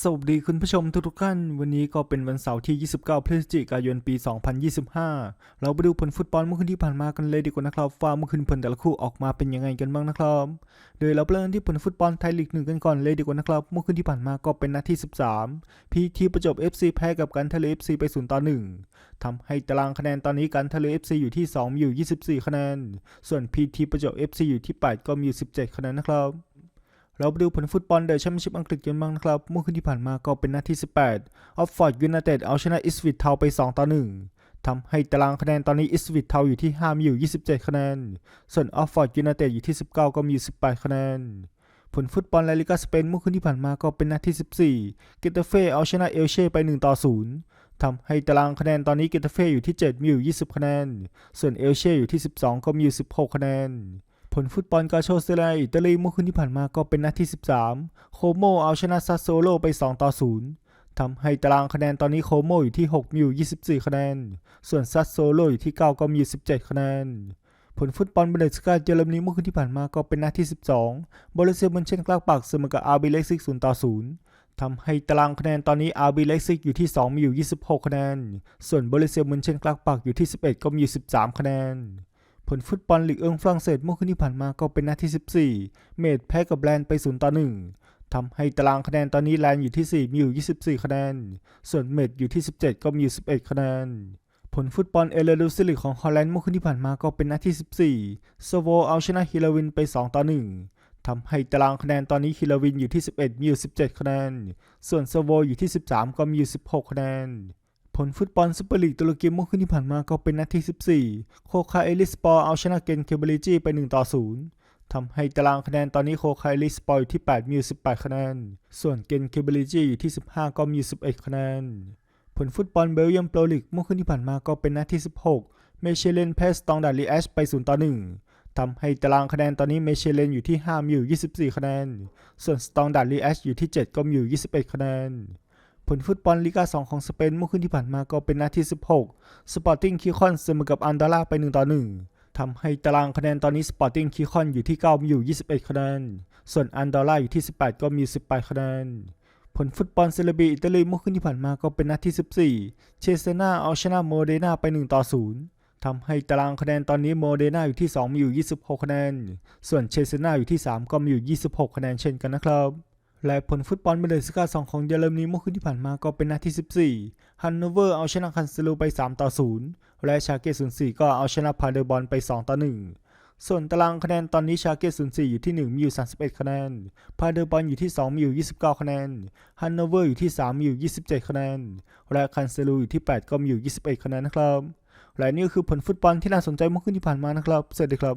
สวัสดีคุณผู้ชมทุกๆท่าน วันนี้ก็เป็นวันเสาร์ที่ 29 พฤศจิกายนปี 2025 เราไปดูผลฟุตบอลเมื่อคืนที่ผ่านมากันเลยดีกว่านะครับว่าเมื่อคืนผลแต่ละคู่ออกมาเป็นยังไงกันบ้างนะครับ โดยเราเริ่มที่ผลฟุตบอลไทยลีกหนึ่งกันก่อนเลยดีกว่านะครับ เมื่อคืนที่ผ่านมาก็เป็นนัดที่ 13 พีทีประจบ FC แพ้กับการทะเล FC ไป0ต่อ1ทำให้ตารางคะแนนตอนนี้การทะเล FC อยู่ที่2มีอยู่ 24 คะแนน ส่วนพีทีประจบ FC อยู่ที่ 8 ก็มีอยู่ 17 คะแนนนะครับ เราไปดูผลฟุตบอลเดอะแชมเปี้ยนชิพอังกฤษกันบ้างนะครับ เมื่อคืนที่ผ่านมาก็เป็นนัดที่ 18 ออฟฟอร์ดยูไนเต็ดเอาชนะอิสวิตเทาไป 2 ต่อ 1 ทำให้ตารางคะแนนตอนนี้อิสวิตเทาอยู่ที่ 5 มีอยู่ 27 คะแนน ส่วนออฟฟอร์ดยูไนเต็ดอยู่ที่ 19 ก็มีอยู่ 18 คะแนน ผลฟุตบอลลาลิกาสเปนเมื่อคืนที่ผ่านมาก็เป็นนัดที่ 14 เกตาเฟ่เอาชนะเอลเช่ไป 1 ต่อ 0 ทำให้ตารางคะแนนตอนนี้เกตาเฟ่อยู่ที่ 7 มีอยู่ 20 คะแนน ส่วนเอลเช่อยู่ที่ 12 ก็มีอยู่ 16 คะแนน ผลฟุตบอลกาโชเซเรียอิตาลีเมื่อคืนที่ผ่านมาก็เป็นนัดที่ 13 โคโมเอาชนะซัสโซโลไป 2 ต่อ 0 ทำให้ตารางคะแนนตอนนี้โคโมอยู่ที่ 6 มีอยู่24 คะแนน ส่วนซัสโซโลอยู่ที่ 9 ก็มี 17 คะแนน ผลฟุตบอลบเดสกาเยอรมนีเมื่อคืนที่ผ่านมาก็เป็นนัดที่ 12บรูเซียมอนเชนกลาปักเสมอกับอาร์บีเลกซิก0ต่อ 0ทำให้ตารางคะแนนตอนนี้อาร์บีเลกซิกอยู่ที่ 2 มีอยู่ 26 คะแนน ส่วนบรูเซียมอนเชนกลาปักอยู่ที่ 11 ก็มีอยู่ 13 คะแนน ผลฟุตบอลลีกเอิงฝรั่งเศสเมื่อคืนที่ผ่านมาก็เป็นนัดที่ 14 เมดแพ้กับแลนด์ไป0ต่อ1ทำให้ตารางคะแนนตอนนี้แลนด์อยู่ที่ 4 มีอยู่ 24 คะแนน ส่วนเมดอยู่ที่ 17 ก็มีอยู่ 11 คะแนน ผลฟุตบอลเอเลดูซิลิกของฮอลแลนด์เมื่อคืนที่ผ่านมาก็เป็นนัดที่ 14โซโวเอาชนะฮิลาวินไป 2 ต่อ 1ทำให้ตารางคะแนนตอนนี้ฮิลวินอยู่ที่ 11 มีอยู่ 17 คะแนน ส่วนโซโวอยู่ที่ 13 ก็มีอยู่ 16 คะแนน ลฟุตบอลซุปเปอร์ลีกตุรกีเมื่อคืนที่ผ่านมาก็เป็นนัดที่ 14 โคคาเอลิสปอร์เอาชนะเกนเคเบลิจีไป 1 ต่อ 0ทำให้ตารางคะแนนตอนนี้โคคาเอลิสปอร์อยู่ที่ 8 มี 18 คะแนน ส่วนเกนเคเบลิจีอยู่ที่ 15 ก็มี 11 คะแนน ผลฟุตบอลเบลเยียมโปรลีกเมื่อคืนที่ผ่านมาก็เป็นนัดที่ 16 เมเชเลนแพสตองดาร์ลีแอชไป 0 ต่อ 1ทำให้ตารางคะแนนตอนนี้เมเชเลนอยู่ที่5มียู่24 คะแนน ส่วนสตองดาร์ลีแอชอยู่ที่ 7 ก็มียู่21 คะแนน ลฟุตบอลลีกา 2 ของสเปนเมื่อคืนที่ผ่านมาก็เป็นนัดที่16 สปอร์ติ้งคีคอนเสมอกับอันดาร่าไป 1 ต่อ 1 ทำให้ตารางคะแนนตอนนี้สปอร์ติ้งคีคอนอยู่ที่ 9 มีอยู่ 21 คะแนน ส่วนอันดาร่าอยู่ที่ 18 ก็มี 18 คะแนน ผลฟุตบอลเซเลบีอิตาลีเมื่อคืนที่ผ่านมาก็เป็นนัดที่ 14 เชเซนาเอาชนะโมเดนาไป 1 ต่อ 0 ทำให้ตารางคะแนนตอนนี้โมเดนาอยู่ที่ 2 มีอยู่ 26 คะแนน ส่วนเชเซนาอยู่ที่ 3 ก็มีอยู่ 26 คะแนนเช่นกันนะครับ และผลฟุตบอลบุนเดสกา2ของเยอรมนีเมื่อคืนที่ผ่านมาก็เป็นนัดที่ 14 ฮันโนเวอร์เอาชนะคันเซลูไป 3 ต่อ 0 และชาเกต04 ก็เอาชนะพาเดอร์บอลไป 2 ต่อ 1 ส่วนตารางคะแนนตอนนี้ชาเกต04 อยู่ที่ 1 มีอยู่ 31 คะแนน พาเดอร์บอลอยู่ที่ 2 มีอยู่ 29 คะแนน ฮันโนเวอร์อยู่ที่ 3 มีอยู่ 27 คะแนน และคันเซลูอยู่ที่ 8 ก็มีอยู่ 21 คะแนนนะครับ และนี่ก็คือผลฟุตบอลที่น่าสนใจเมื่อคืนที่ผ่านมานะครับ สวัสดีครับ